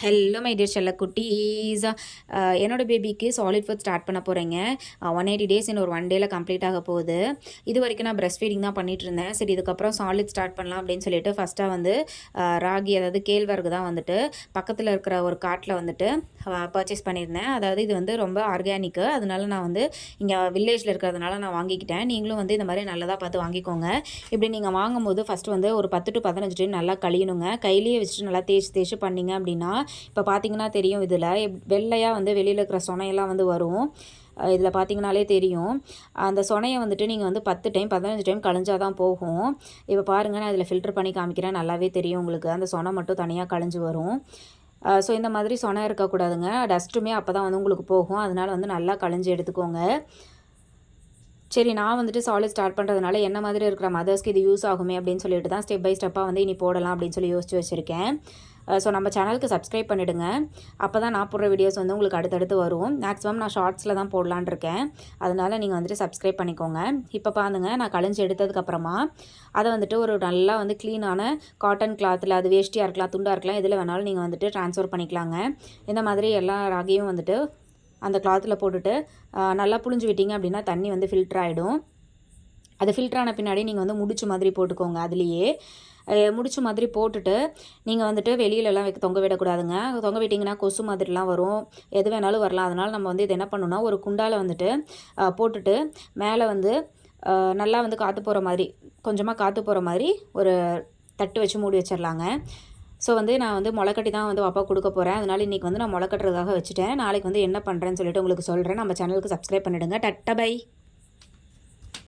Hello my dear செல்ல குட்டீஸ் என்னோட பேபிக்கு சாலிட் ஃபுட் ஸ்டார்ட் பண்ண போகிறேங்க ஒன் எயிட்டி டேஸ் இன்னும் ஒரு ஒன் டேல கம்ப்ளீட் ஆக போகுது. இது வரைக்கும் நான் பிரஸ்ட் ஃபீடிங் தான் பண்ணிட்டு இருந்தேன். சரி இதுக்கப்புறம் சாலிட் ஸ்டார்ட் பண்ணலாம் அப்படின்னு சொல்லிட்டு ஃபஸ்ட்டாக வந்து uh, ராகி அதாவது கேழ்வரகு தான் வந்துட்டு பக்கத்தில் இருக்கிற ஒரு காட்டில் வந்துட்டு uh, பர்ச்சேஸ் பண்ணியிருந்தேன். அதாவது இது வந்து ரொம்ப ஆர்கானிக்கு அதனால நான் வந்து இங்கே வில்லேஜில் இருக்கிறதுனால நான் வாங்கிக்கிட்டேன். நீங்களும் வந்து இந்த மாதிரி நல்லதாக பார்த்து வாங்கிக்கோங்க. இப்படி நீங்கள் வாங்கும்போது ஃபஸ்ட்டு வந்து ஒரு பத்து டு பதினஞ்சு டைம் நல்லா கழியணுங்க கையிலேயே வச்சுட்டு நல்லா தேய்ச்சி தேய்ச்சி பண்ணீங்க அப்படின்னா இப்போ பார்த்தீங்கன்னா தெரியும் இதில். வெள்ளையாக வந்து வெளியில் இருக்கிற சொனையெல்லாம் வந்து வரும். இதில் பார்த்தீங்கனாலே தெரியும். அந்த சொனையை வந்துட்டு நீங்கள் வந்து பத்து டைம் பதினஞ்சு டைம் கழிஞ்சால் தான் போகும். இப்போ பாருங்கள் நான் இதில் ஃபில்டர் பண்ணி காமிக்கிறேன். நல்லாவே தெரியும் உங்களுக்கு. அந்த சொனை மட்டும் தனியாக கழிஞ்சு வரும். ஸோ இந்த மாதிரி சொனை இருக்கக்கூடாதுங்க. டஸ்ட்டுமே அப்போ தான் வந்து உங்களுக்கு போகும். அதனால் வந்து நல்லா கழிஞ்சு எடுத்துக்கோங்க. சரி நான் வந்துட்டு சாலிட் ஸ்டார்ட் பண்ணுறதுனால என்ன மாதிரி இருக்கிற மதர்ஸ்க்கு இது யூஸ் ஆகுமே அப்படின்னு சொல்லிட்டு தான் ஸ்டெப் பை ஸ்டெப்பாக வந்து இனி போடலாம் அப்படின்னு சொல்லி யோசிச்சு வச்சுருக்கேன். ஸோ நம்ம சேனலுக்கு சப்ஸ்கிரைப் பண்ணிவிடுங்க அப்போ தான் நான் போடுற வீடியோஸ் வந்து உங்களுக்கு அடுத்தடுத்து வரும். மேக்ஸிமம் நான் ஷார்ட்ஸில் தான் போடலான்னு இருக்கேன். அதனால் நீங்கள் வந்துட்டு சப்ஸ்கிரைப் பண்ணிக்கோங்க. இப்போ பாருங்க நான் கழிஞ்சு எடுத்ததுக்கப்புறமா அதை வந்துட்டு ஒரு நல்லா வந்து க்ளீனான காட்டன் கிளாத்தில் அது வேஷ்டியாக இருக்கலாம் துண்டாக இருக்கலாம் எதில் வேணாலும் நீங்கள் வந்துட்டு ட்ரான்ஸ்ஃபர் பண்ணிக்கலாங்க. இந்த மாதிரி எல்லா ராகியும் வந்துட்டு அந்த கிளாத்தில் போட்டுட்டு நல்லா புழிஞ்சு விட்டீங்க அப்படின்னா தண்ணி வந்து ஃபில்டர் ஆகிடும் அது ஃபில்டர் ஆன பின்னாடி நீங்கள் வந்து முடிச்சு மாதிரி போட்டுக்கோங்க அதுலேயே. முடிச்ச முடிச்சு மாதிரி போட்டுட்டு நீங்கள் வந்துட்டு வெளியிலலாம் வைக்க தொங்க விடக்கூடாதுங்க. தொங்க விட்டிங்கன்னா கொசு மாதிரிலாம் வரும். எது வேணாலும் வரலாம். அதனால் நம்ம வந்து இது என்ன பண்ணணும்னா ஒரு குண்டால் வந்துட்டு போட்டுட்டு மேலே வந்து நல்லா வந்து காற்று போகிற மாதிரி கொஞ்சமாக காற்று போகிற மாதிரி ஒரு தட்டு வச்சு மூடி வச்சிடலாங்க ஸோ வந்து நான் வந்து முளைக்கட்டி தான் வந்து அப்பா கொடுக்க போகிறேன் அதனால் இன்றைக்கி வந்து நான் முளைக்கட்டுறதுக்காக வச்சுட்டேன். நாளைக்கு வந்து என்ன பண்ணுறேன்னு சொல்லிட்டு உங்களுக்கு சொல்கிறேன் நம்ம சேனலுக்கு சப்ஸ்கிரைப் பண்ணிவிடுங்க டட்ட பை